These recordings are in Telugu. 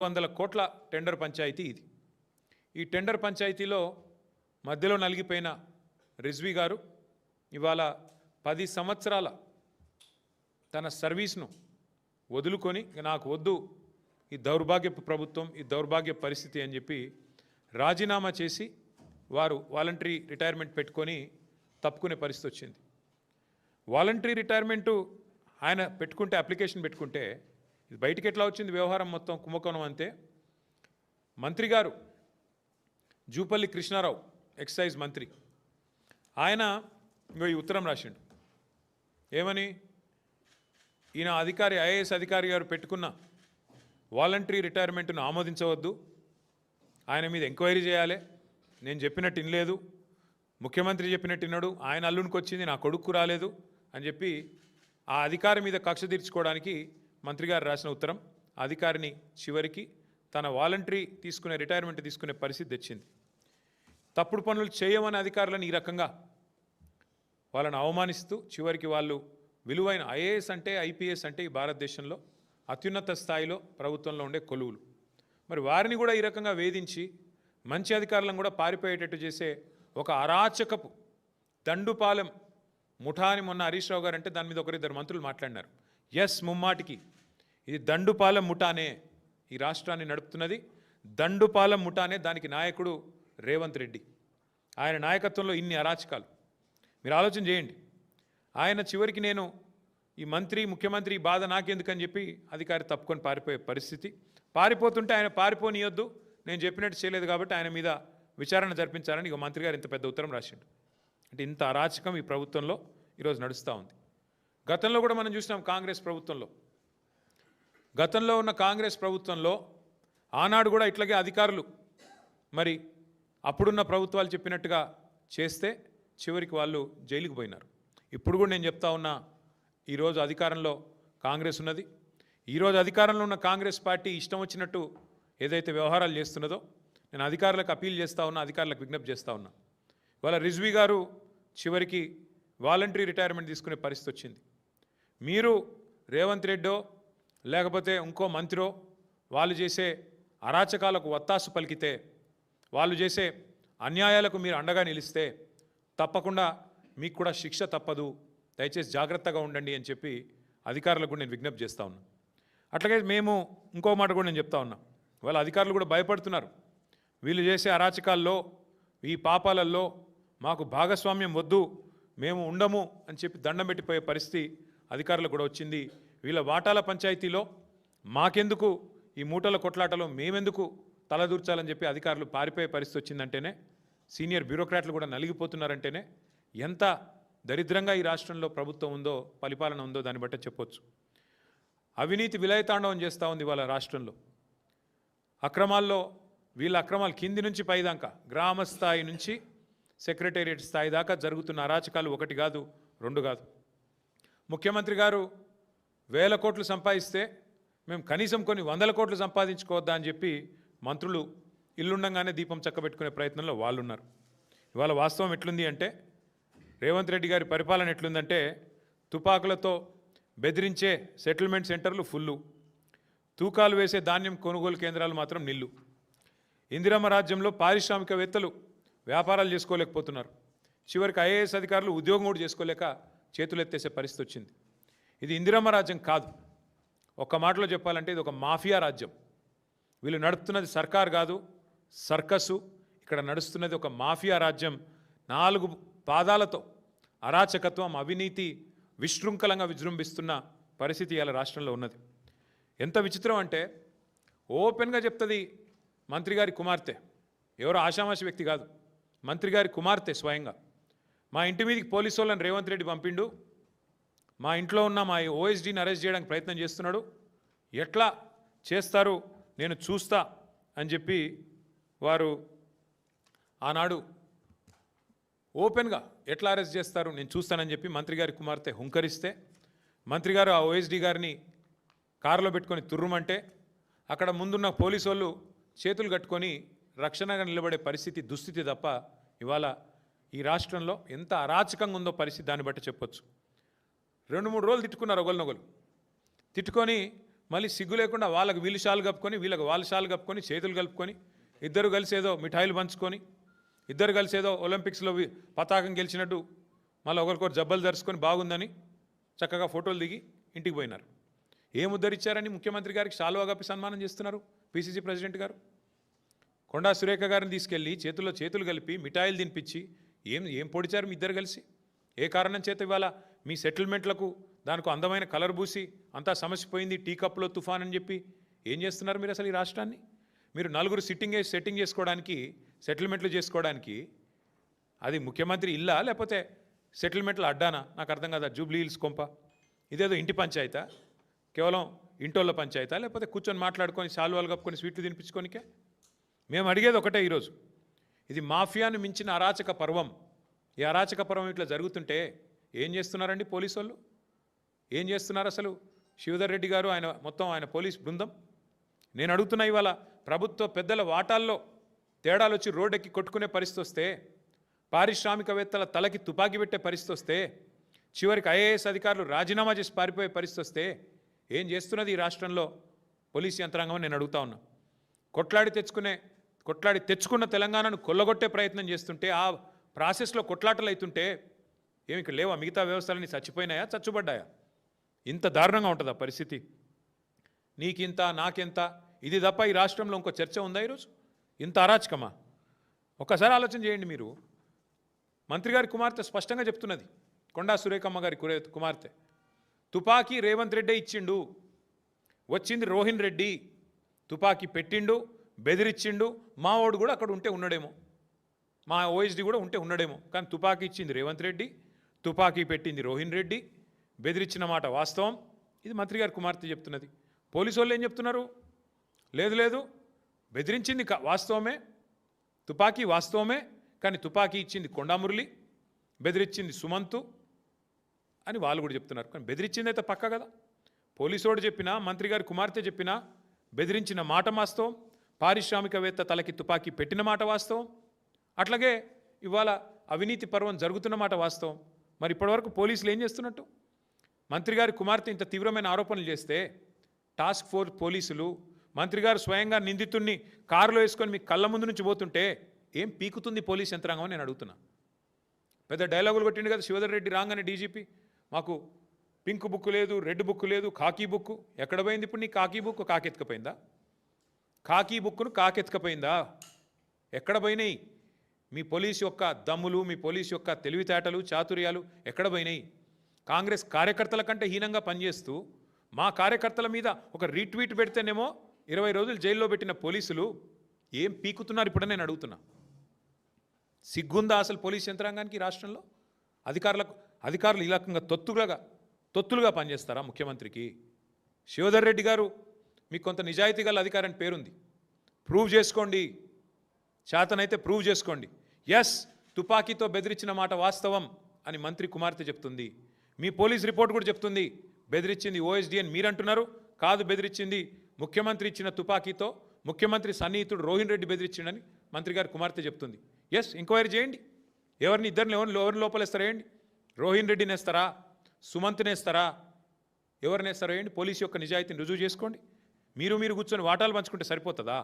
వందల కోట్ల టెండర్ పంచాయతీ ఇది. ఈ టెండర్ పంచాయతీలో మధ్యలో నలిగిపోయిన రిజ్వీ గారు ఇవాళ పది సంవత్సరాల తన సర్వీస్ను వదులుకొని నాకు వద్దు ఈ దౌర్భాగ్యపు ప్రభుత్వం ఈ దౌర్భాగ్య పరిస్థితి అని చెప్పి రాజీనామా చేసి వారు వాలంటరీ రిటైర్మెంట్ పెట్టుకొని తప్పుకునే పరిస్థితి వచ్చింది. వాలంటరీ రిటైర్మెంటు ఆయన పెట్టుకుంటే అప్లికేషన్ పెట్టుకుంటే ఇది బయటికి ఎట్లా వచ్చింది వ్యవహారం మొత్తం కుంభకోణం అంతే? మంత్రి గారు జూపల్లి కృష్ణారావు ఎక్సైజ్ మంత్రి. ఆయన ఇంకో ఈ ఉత్తరం రాసిండు. ఏమని? ఈయన అధికారి ఐఏఎస్ అధికారి గారు పెట్టుకున్న వాలంటరీ రిటైర్మెంట్ను ఆమోదించవద్దు. ఆయన మీద ఎంక్వైరీ చేయాలి. నేను చెప్పినట్టు వినలేదు ముఖ్యమంత్రి చెప్పినట్టు విన్నాడు ఆయన అల్లునికి వచ్చింది నా కొడుకు రాలేదు అని చెప్పి ఆ అధికారి మీద కక్ష తీర్చుకోవడానికి మంత్రి గారు రాసిన ఉత్తరం అధికారిని చివరికి తన వాలంటరీ తీసుకునే రిటైర్మెంట్ తీసుకునే పరిస్థితి తెచ్చింది. తప్పుడు పనులు చేయమని అధికారులను ఈ రకంగా వాళ్ళని అవమానిస్తూ చివరికి వాళ్ళు విలువైన ఐఏఎస్ అంటే ఐపీఎస్ అంటే ఈ భారతదేశంలో అత్యున్నత స్థాయిలో ప్రభుత్వంలో ఉండే కొలువులు. మరి వారిని కూడా ఈ రకంగా వేధించి మంచి అధికారులను కూడా పారిపోయేటట్టు చేసే ఒక అరాచకపు దండుపాలెం ముఠాని మొన్న హరీష్ రావు గారు అంటే దాని మీద ఒకరిద్దరు మంత్రులు మాట్లాడినారు. ఎస్ ముమ్మాటికి ఇది దండుపాలెం ముఠానే ఈ రాష్ట్రాన్ని నడుపుతున్నది. దండుపాలెం ముఠానే దానికి నాయకుడు రేవంత్ రెడ్డి. ఆయన నాయకత్వంలో ఇన్ని అరాచకాలు. మీరు ఆలోచన చేయండి. ఆయన చివరికి నేను ఈ మంత్రి ముఖ్యమంత్రి ఈ బాధ నాకెందుకని చెప్పి అధికారి తప్పుకొని పారిపోయే పరిస్థితి. పారిపోతుంటే ఆయన పారిపోనియొద్దు. నేను చెప్పినట్టు చేయలేదు కాబట్టి ఆయన మీద విచారణ జరిపించాలని ఇక మంత్రి గారు ఇంత పెద్ద ఉత్తరం రాసిండు. అంటే ఇంత అరాచకం ఈ ప్రభుత్వంలో ఈరోజు నడుస్తూ ఉంది. గతంలో కూడా మనం చూసినాం కాంగ్రెస్ ప్రభుత్వంలో. గతంలో ఉన్న కాంగ్రెస్ ప్రభుత్వంలో ఆనాడు కూడా ఇట్లాగే అధికారులు మరి అప్పుడున్న ప్రభుత్వాలు చెప్పినట్టుగా చేస్తే చివరికి వాళ్ళు జైలుకు పోయినారు. ఇప్పుడు కూడా నేను చెప్తా ఉన్నా ఈరోజు అధికారంలో కాంగ్రెస్ ఉన్నది. ఈరోజు అధికారంలో ఉన్న కాంగ్రెస్ పార్టీ ఇష్టం వచ్చినట్టు ఏదైతే వ్యవహారాలు చేస్తున్నదో నేను అధికారులకు అపీల్ చేస్తూ ఉన్నా అధికారులకు విజ్ఞప్తి చేస్తూ ఉన్నా. ఇవాళ రిజ్వీ గారు చివరికి వాలంటరీ రిటైర్మెంట్ తీసుకునే పరిస్థితి వచ్చింది. మీరు రేవంత్ రెడ్డో లేకపోతే ఇంకో మంత్రో వాళ్ళు చేసే అరాచకాలకు వత్తాసు పలికితే వాళ్ళు చేసే అన్యాయాలకు మీరు అండగా నిలిస్తే తప్పకుండా మీకు కూడా శిక్ష తప్పదు. దయచేసి జాగ్రత్తగా ఉండండి అని చెప్పి అధికారులకు కూడా నేను విజ్ఞప్తి చేస్తా ఉన్నా. అట్లాగే మేము ఇంకో మాట కూడా నేను చెప్తా ఉన్నా. వాళ్ళ అధికారులు కూడా భయపడుతున్నారు. వీళ్ళు చేసే అరాచకాల్లో ఈ పాపాలల్లో మాకు భాగస్వామ్యం వద్దు మేము ఉండము అని చెప్పి దండం పెట్టిపోయే పరిస్థితి అధికారులకు కూడా వచ్చింది. వీళ్ళ వాటాల పంచాయతీలో మాకెందుకు? ఈ మూటల కొట్లాటలో మేమెందుకు తలదూర్చాలని చెప్పి అధికారులు పారిపోయే పరిస్థితి వచ్చిందంటేనే సీనియర్ బ్యూరోక్రాట్లు కూడా నలిగిపోతున్నారంటేనే ఎంత దరిద్రంగా ఈ రాష్ట్రంలో ప్రభుత్వం ఉందో పరిపాలన ఉందో దాన్ని బట్టే చెప్పొచ్చు. అవినీతి విలయతాండవం చేస్తూ ఉంది వాళ్ళ రాష్ట్రంలో. అక్రమాల్లో వీళ్ళ అక్రమాలు కింది నుంచి పైదాకా గ్రామ స్థాయి నుంచి సెక్రటేరియట్ స్థాయి దాకా జరుగుతున్న అరాచకాలు ఒకటి కాదు రెండు కాదు. ముఖ్యమంత్రి గారు వేల కోట్లు సంపాదిస్తే మేము కనీసం కొన్ని వందల కోట్లు సంపాదించుకోవద్దా అని చెప్పి మంత్రులు ఇల్లుండగానే దీపం చక్కబెట్టుకునే ప్రయత్నంలో వాళ్ళు ఉన్నారు ఇవాళ వాస్తవం ఎట్లుంది అంటే రేవంత్ రెడ్డి గారి పరిపాలన ఎట్లుందంటే తుపాకులతో బెదిరించే సెటిల్మెంట్ సెంటర్లు ఫుల్లు. తూకాలు వేసే ధాన్యం కొనుగోలు కేంద్రాలు మాత్రం నిల్లు. ఇందిరమ్మ రాజ్యంలో పారిశ్రామికవేత్తలు వ్యాపారాలు చేసుకోలేకపోతున్నారు. చివరికి ఐఏఎస్ అధికారులు ఉద్యోగం కూడా చేసుకోలేక చేతులెత్తేసే పరిస్థితి వచ్చింది ఇది ఇందిరమ్మ రాజ్యం కాదు. ఒక్క మాటలో చెప్పాలంటే ఇది ఒక మాఫియా రాజ్యం. వీళ్ళు నడుపుతున్నది సర్కార్ కాదు సర్కసు. ఇక్కడ నడుస్తున్నది ఒక మాఫియా రాజ్యం. నాలుగు పాదాలతో అరాచకత్వం అవినీతి విశృంఖలంగా విజృంభిస్తున్న పరిస్థితి ఇలా రాష్ట్రంలో ఉన్నది. ఎంత విచిత్రం అంటే ఓపెన్గా చెప్తుంది మంత్రి గారి కుమార్తె. ఎవరో ఆషామాషి వ్యక్తి కాదు. మంత్రి గారి కుమార్తె స్వయంగా. మా ఇంటి మీదకి పోలీసు వాళ్ళని రేవంత్ రెడ్డి పంపిండు. మా ఇంట్లో ఉన్న మా ఓఎస్డీని అరెస్ట్ చేయడానికి ప్రయత్నం చేస్తున్నాడు. ఎట్లా చేస్తారు నేను చూస్తా అని చెప్పి వారు ఆనాడు ఓపెన్గా ఎట్లా అరెస్ట్ చేస్తారు నేను చూస్తానని చెప్పి మంత్రి గారి కుమార్తె హుంకరిస్తే మంత్రి గారు ఆ ఓఎస్డీ గారిని కారులో పెట్టుకొని తుర్రుమంటే అక్కడ ముందున్న పోలీసు వాళ్ళు చేతులు కట్టుకొని రక్షణగా నిలబడే పరిస్థితి దుస్థితి తప్ప ఇవాళ ఈ రాష్ట్రంలో ఎంత అరాచకంగా ఉందో పరిస్థితి దాన్ని బట్టి చెప్పొచ్చు. రెండు మూడు రోజులు తిట్టుకున్నారు ఒకరినొకరు తిట్టుకొని మళ్ళీ సిగ్గు లేకుండా వాళ్ళకి వీళ్ళు షాలు కప్పుకొని వీళ్ళకి వాళ్ళ షాలు కప్పుకొని చేతులు కలుపుకొని ఇద్దరు కలిసి ఏదో మిఠాయిలు పంచుకొని ఇద్దరు కలిసి ఏదో ఒలింపిక్స్లో పతాకం గెలిచినట్టు మళ్ళీ ఒకరికొకరు జబ్బలు ధరుచుకొని బాగుందని చక్కగా ఫోటోలు దిగి ఇంటికి పోయినారు. ఏం ఉద్ధరించారని ముఖ్యమంత్రి గారికి షాలువా కప్పి సన్మానం చేస్తున్నారు పిసిసి ప్రెసిడెంట్ గారు? కొండా సురేఖ గారిని తీసుకెళ్ళి చేతుల్లో చేతులు కలిపి మిఠాయిలు తినిపించి ఏం ఏం పొడిచారు మీ ఇద్దరు కలిసి? ఏ కారణం చేత ఇవాళ మీ సెటిల్మెంట్లకు దానికి అందమైన కలర్ పూసి అంతా సమస్య పోయింది టీ కప్లో తుఫాన్ అని చెప్పి? ఏం చేస్తున్నారు మీరు అసలు ఈ రాష్ట్రాన్ని? మీరు నలుగురు సిట్టింగ్ వేసి సెట్టింగ్ చేసుకోవడానికి సెటిల్మెంట్లు చేసుకోవడానికి అది ముఖ్యమంత్రి ఇల్లా లేకపోతే సెటిల్మెంట్లు అడ్డానా? నాకు అర్థం కాదా? జూబ్లీ హిల్స్ కొంప. ఇదేదో ఇంటి పంచాయతా? కేవలం ఇంటోళ్ళ పంచాయతా? లేకపోతే కూర్చొని మాట్లాడుకొని శాలువాలు కప్పుకొని స్వీట్లు తినిపించుకోనికే? మేము అడిగేది ఒకటే ఈరోజు. ఇది మాఫియాను మించిన అరాచక పర్వం. ఈ అరాచక పర్వం ఇట్లా జరుగుతుంటే ఏం చేస్తున్నారండి పోలీసు వాళ్ళు ఏం చేస్తున్నారు అసలు? శివధర్ రెడ్డి గారు ఆయన మొత్తం ఆయన పోలీస్ బృందం? నేను అడుగుతున్నా ఇవాళ ప్రభుత్వ పెద్దల వాటాల్లో తేడాలు వచ్చి రోడ్డెక్కి కొట్టుకునే పరిస్థితి వస్తే పారిశ్రామికవేత్తల తలకి తుపాకీ పెట్టే పరిస్థితి వస్తే చివరికి ఐఏఎస్ అధికారులు రాజీనామా చేసి పారిపోయే పరిస్థితి వస్తే ఏం చేస్తున్నది ఈ రాష్ట్రంలో పోలీస్ యంత్రాంగం నేను అడుగుతా ఉన్నా. కొట్లాడి తెచ్చుకునే కొట్లాడి తెచ్చుకున్న తెలంగాణను కొల్లగొట్టే ప్రయత్నం చేస్తుంటే ఆ ప్రాసెస్లో కొట్లాటలు అవుతుంటే ఏమి ఇక్కడ లేవా? మిగతా వ్యవస్థలన్నీ చచ్చిపోయినాయా? చచ్చుబడ్డాయా? ఇంత దారుణంగా ఉంటుందా పరిస్థితి? నీకింత నాకెంత? ఇది తప్ప ఈ రాష్ట్రంలో ఇంకో చర్చ ఉందా ఈరోజు? ఇంత అరాచకమా? ఒక్కసారి ఆలోచన చేయండి మీరు. మంత్రి గారి కుమార్తె స్పష్టంగా చెప్తున్నది. కొండా సురేఖమ్మ గారి కురే కుమార్తె. తుపాకీ రేవంత్ రెడ్డే ఇచ్చిండు. వచ్చింది రోహిన్ రెడ్డి. తుపాకీ పెట్టిండు. బెదిరిచ్చిండు మావాడు కూడా అక్కడ ఉంటే ఉన్నాడేమో. మా ఓఎస్డి కూడా ఉంటే ఉన్నాడేమో. కానీ తుపాకీ ఇచ్చింది రేవంత్ రెడ్డి తుపాకీ పెట్టింది రోహిన్ రెడ్డి బెదిరించిన మాట వాస్తవం. ఇది మంత్రి గారి కుమార్తె చెప్తున్నది. పోలీసు వాళ్ళు ఏం చెప్తున్నారు? లేదు లేదు బెదిరించింది వాస్తవమే. తుపాకీ వాస్తవమే కానీ తుపాకీ ఇచ్చింది కొండామురళి బెదిరించింది సుమంతు అని వాళ్ళు కూడా చెప్తున్నారు. కానీ బెదిరించింది అయితే పక్క కదా. పోలీసోడు చెప్పినా మంత్రి గారి కుమార్తె చెప్పినా బెదిరించిన మాట వాస్తవం. పారిశ్రామికవేత్త తలకి తుపాకీ పెట్టిన మాట వాస్తవం. అట్లాగే ఇవాళ అవినీతి పర్వం జరుగుతున్న మాట వాస్తవం. మరి ఇప్పటివరకు పోలీసులు ఏం చేస్తున్నట్టు? మంత్రి గారి కుమార్తె ఇంత తీవ్రమైన ఆరోపణలు చేస్తే టాస్క్ ఫోర్స్ పోలీసులు మంత్రి గారు స్వయంగా నిందితుడిని కారులో వేసుకొని మీ కళ్ళ ముందు నుంచి పోతుంటే ఏం పీకుతుంది పోలీస్ యంత్రాంగం అని నేను అడుగుతున్నా. పెద్ద డైలాగులు కొట్టిండు కదా శివధర్ రెడ్డి రాగానే డీజీపీ. మాకు పింక్ బుక్ లేదు రెడ్ బుక్ లేదు కాకీ బుక్. ఎక్కడ పోయింది ఇప్పుడు నీ కాకీ బుక్? కాకెత్తుకపోయిందా? కాకీ బుక్కును కాకెత్తుకపోయిందా? ఎక్కడ పోయినాయి? మీ పోలీస్ యొక్క దమ్ములు మీ పోలీస్ యొక్క తెలివితేటలు చాతుర్యాలు ఎక్కడ పోయినాయి? కాంగ్రెస్ కార్యకర్తల కంటే హీనంగా పనిచేస్తూ మా కార్యకర్తల మీద ఒక రీట్వీట్ పెడితేనేమో ఇరవై రోజులు జైల్లో పెట్టిన పోలీసులు ఏం పీకుతున్నారు ఇప్పుడు నేను అడుగుతున్నా. సిగ్గుందా అసలు పోలీస్ యంత్రాంగానికి రాష్ట్రంలో? అధికారులకు అధికారులు ఈ రకంగా తొత్తులుగా తొత్తులుగా పనిచేస్తారా ముఖ్యమంత్రికి? శివధర్ రెడ్డి గారు మీకు కొంత నిజాయితీ గల అధికారం పేరుంది. ప్రూవ్ చేసుకోండి. చేతనైతే ప్రూవ్ చేసుకోండి. ఎస్ తుపాకీతో బెదిరించిన మాట వాస్తవం అని మంత్రి కుమార్తె చెప్తుంది. మీ పోలీస్ రిపోర్ట్ కూడా చెప్తుంది. బెదిరించింది ఓఎస్డీ అని మీరంటున్నారు. కాదు బెదిరించింది ముఖ్యమంత్రి ఇచ్చిన తుపాకీతో ముఖ్యమంత్రి సన్నిహితుడు రోహిన్ రెడ్డి బెదిరించిండని మంత్రి గారి కుమార్తె చెప్తుంది. ఎస్ ఎంక్వైరీ చేయండి. ఎవరిని ఇద్దరిని ఎవరిని ఎవరిని లోపలేస్తారా వేయండి రోహిన్ రెడ్డిని వేస్తారా? సుమంత్ని వేస్తారా? ఎవరిని వేస్తారా వేయండి పోలీసు యొక్క నిజాయితీని రుజువు చేసుకోండి. మీరు మీరు కూర్చొని వాటాలు పంచుకుంటే సరిపోతుందా?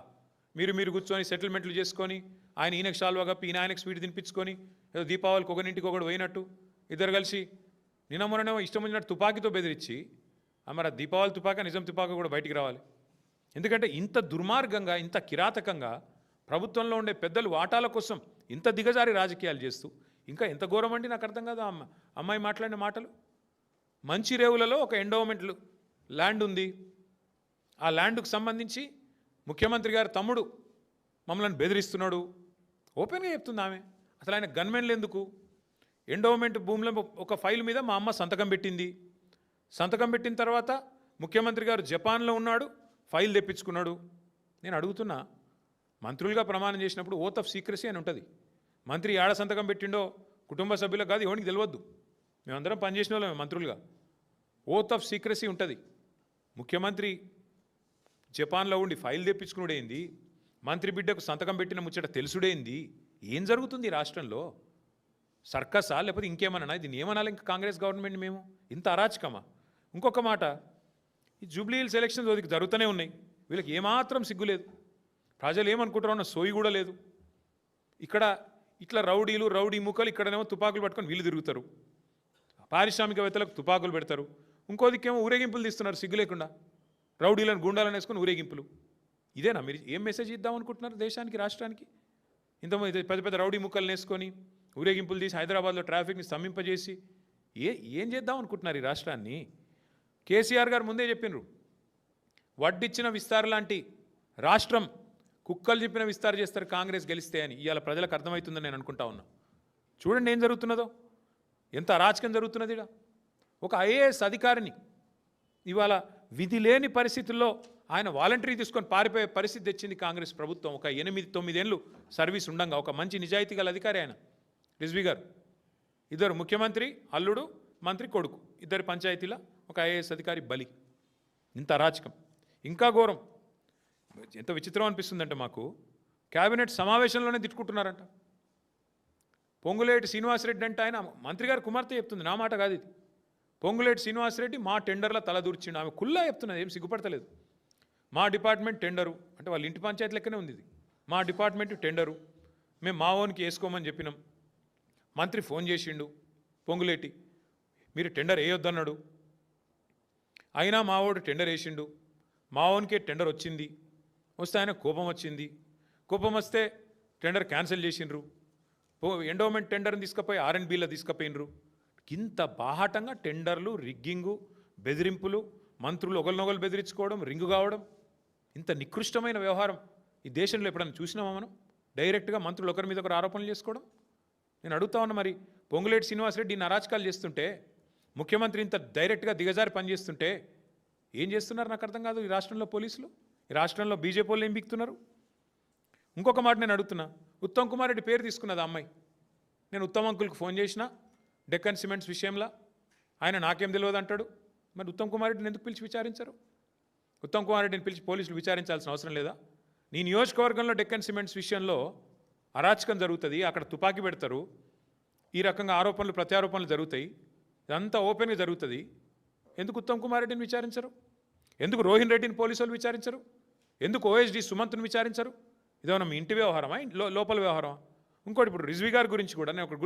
మీరు మీరు కూర్చొని సెటిల్మెంట్లు చేసుకొని ఆయన ఈయనకు షాల్వా కప్పి ఈయన ఆయనకు స్వీట్ తినిపించుకొని ఏదో దీపావళికి ఒకరింటికి ఒకటి పోయినట్టు ఇద్దరు కలిసి నిన్న మొన్ననేమో ఇష్టం వచ్చినట్టు తుపాకీతో బెదిరించి మరి ఆ దీపావళి తుపాక నిజం తుపాక కూడా బయటికి రావాలి. ఎందుకంటే ఇంత దుర్మార్గంగా ఇంత కిరాతకంగా ప్రభుత్వంలో ఉండే పెద్దలు వాటాల కోసం ఇంత దిగజారి రాజకీయాలు చేస్తూ ఇంకా ఎంత ఘోరం అండి నాకు అర్థం కాదు అమ్మ అమ్మాయి మాట్లాడిన మాటలు? మంచి రేవులలో ఒక ఎండోమెంట్లు ల్యాండ్ ఉంది ఆ ల్యాండ్కు సంబంధించి ముఖ్యమంత్రి గారి తమ్ముడు మమ్మల్ని బెదిరిస్తున్నాడు. ఓపెన్గా చెప్తుంది ఆమె. అసలు ఆయన గన్మెన్లు ఎందుకు? ఎండోమెంట్ భూమిలో ఒక ఫైల్ మీద మా అమ్మ సంతకం పెట్టింది. సంతకం పెట్టిన తర్వాత ముఖ్యమంత్రి గారు జపాన్లో ఉన్నాడు ఫైల్ తెప్పించుకున్నాడు. నేను అడుగుతున్నా మంత్రులుగా ప్రమాణం చేసినప్పుడు ఓత్ ఆఫ్ సీక్రసీ అని ఉంటుంది. మంత్రి ఏడ సంతకం పెట్టిండో కుటుంబ సభ్యులకు కాదు ఎవరికి తెలియద్దు మేమందరం పనిచేసిన వాళ్ళమే మంత్రులుగా. ఓత్ ఆఫ్ సీక్రసీ ఉంటుంది. ముఖ్యమంత్రి జపాన్లో ఉండి ఫైల్ తెప్పించుకున్నాడేంది మంత్రి బిడ్డకు సంతకం పెట్టిన ముచ్చట తెలుసుడేంది? ఏం జరుగుతుంది రాష్ట్రంలో? సర్కసా? లేకపోతే ఇంకేమన్నా దీన్ని ఏమనాలి ఇంకా కాంగ్రెస్ గవర్నమెంట్ మేము? ఇంత అరాచకమా? ఇంకొక మాట ఈ జూబ్లీ హిల్స్ ఎలక్షన్స్ వదికి జరుగుతూనే ఉన్నాయి. వీళ్ళకి ఏమాత్రం సిగ్గు లేదు. ప్రజలు ఏమనుకుంటారో అన్న సోయి కూడా లేదు. ఇక్కడ ఇట్లా రౌడీలు రౌడీ ముఖాలు ఇక్కడనేమో తుపాకులు పట్టుకొని వీళ్ళు తిరుగుతారు. పారిశ్రామికవేత్తలకు తుపాకులు పెడతారు. ఇంకో దిక్కేమో ఊరేగింపులు తీస్తున్నారు సిగ్గు లేకుండా. రౌడీలను గుండాలను వేసుకుని ఊరేగింపులు. ఇదేనా మీరు ఏం మెసేజ్ ఇద్దాం అనుకుంటున్నారు దేశానికి రాష్ట్రానికి? ఇంతమంది పెద్ద పెద్ద రౌడీ ముక్కలు వేసుకొని ఊరేగింపులు తీసి హైదరాబాద్లో ట్రాఫిక్ని స్తంభింపజేసి ఏ ఏం చేద్దాం అనుకుంటున్నారు ఈ రాష్ట్రాన్ని? కేసీఆర్ గారు ముందే చెప్పినారు. వడ్డిచ్చిన విస్తార లాంటి రాష్ట్రం కుక్కలు చెప్పిన విస్తార చేస్తారు కాంగ్రెస్ గెలిస్తే అని. ఇవాళ ప్రజలకు అర్థమవుతుందని నేను అనుకుంటా ఉన్నా. చూడండి ఏం జరుగుతున్నదో. ఎంత అరాచకం జరుగుతున్నది ఇక్కడ ఒక ఐఏఎస్ అధికారిని ఇవాళ విధి లేని పరిస్థితుల్లో ఆయన వాలంటరీ తీసుకొని పారిపోయే పరిస్థితి తెచ్చింది కాంగ్రెస్ ప్రభుత్వం. ఒక ఎనిమిది తొమ్మిదేళ్ళు సర్వీస్ ఉండంగా ఒక మంచి నిజాయితీ గల అధికారి ఆయన. రిజ్వీ గారు. ఇద్దరు ముఖ్యమంత్రి అల్లుడు మంత్రి కొడుకు. ఇద్దరు పంచాయతీల ఒక ఐఏఎస్ అధికారి బలి. ఇంత అరాచకం. ఇంకా ఘోరం. ఎంత విచిత్రం అనిపిస్తుందంటే మాకు. కేబినెట్ సమావేశంలోనే తిట్టుకుంటున్నారంట. పొంగులేటి శ్రీనివాసరెడ్డి అంటే ఆయన మంత్రి గారు కుమార్తె చెప్తుంది. నా మాట కాదు ఇది. పొంగులేటి శ్రీనివాసరెడ్డి మా టెండర్లో తలదూర్చిండు ఆమె కుల్లా చెప్తున్నది ఏం సిగ్గుపడతలేదు. మా డిపార్ట్మెంట్ టెండరు అంటే వాళ్ళ ఇంటి పంచాయతీ లెక్కనే ఉంది ఇది. మా డిపార్ట్మెంట్ టెండరు మేము మా ఓన్కి వేసుకోమని చెప్పినాం. మంత్రి ఫోన్ చేసిండు పొంగులేటి మీరు టెండర్ వేయొద్దన్నాడు. అయినా మావోడు టెండర్ వేసిండు. మావోనికే టెండర్ వచ్చింది. వస్తే ఆయన కోపం వచ్చింది. కోపం వస్తే టెండర్ క్యాన్సిల్ చేసిండ్రు. పో ఎండోమెంట్ టెండర్ని తీసుకుపోయి ఆర్ఎండ్బీలో తీసుకుపోయినరు ఇంత బాహాటంగా టెండర్లు రిగ్గింగు బెదిరింపులు మంత్రులు ఒకరినొకరు బెదిరించుకోవడం రింగు కావడం ఇంత నికృష్టమైన వ్యవహారం ఈ దేశంలో ఎప్పుడైనా చూసినామా మనం? డైరెక్ట్గా మంత్రులు ఒకరి మీద ఒకరు ఆరోపణలు చేసుకోవడం? నేను అడుగుతా ఉన్నా మరి పొంగులేటి శ్రీనివాసరెడ్డి నరాచకాలు చేస్తుంటే ముఖ్యమంత్రి ఇంత డైరెక్ట్గా దిగజారి పనిచేస్తుంటే ఏం చేస్తున్నారు నాకు అర్థం కాదు ఈ రాష్ట్రంలో పోలీసులు? ఈ రాష్ట్రంలో బీజేపీ వాళ్ళు ఏం బిక్తున్నారు? ఇంకొక మాట నేను అడుగుతున్నా ఉత్తమ్ కుమార్ రెడ్డి పేరు తీసుకున్నది అమ్మాయి. నేను ఉత్తమ్ అంకుల్కి ఫోన్ చేసినా డెక్కన్ సిమెంట్స్ విషయంలో ఆయన నాకేం తెలియదు అంటాడు. మరి ఉత్తమ్ కుమార్ రెడ్డిని ఎందుకు పిలిచి విచారించరు? ఉత్తమ్ కుమార్ రెడ్డిని పిలిచి పోలీసులు విచారించాల్సిన అవసరం లేదా? నీ నియోజకవర్గంలో డెక్కన్ సిమెంట్స్ విషయంలో అరాచకం జరుగుతుంది అక్కడ తుపాకీ పెడతారు ఈ రకంగా ఆరోపణలు ప్రత్యారోపణలు జరుగుతాయి ఇదంతా ఓపెన్గా జరుగుతుంది. ఎందుకు ఉత్తమ్ కుమార్ రెడ్డిని విచారించరు? ఎందుకు రోహిన్ రెడ్డిని పోలీసులు విచారించరు? ఎందుకు ఓఎస్డి సుమంత్ని విచారించరు? ఇదేమన్నా మీ ఇంటి వ్యవహారమా? లోపల వ్యవహారమా? ఇంకోటి ఇప్పుడు రిజ్వి గారి గురించి కూడా నేను ఒక గుర్తు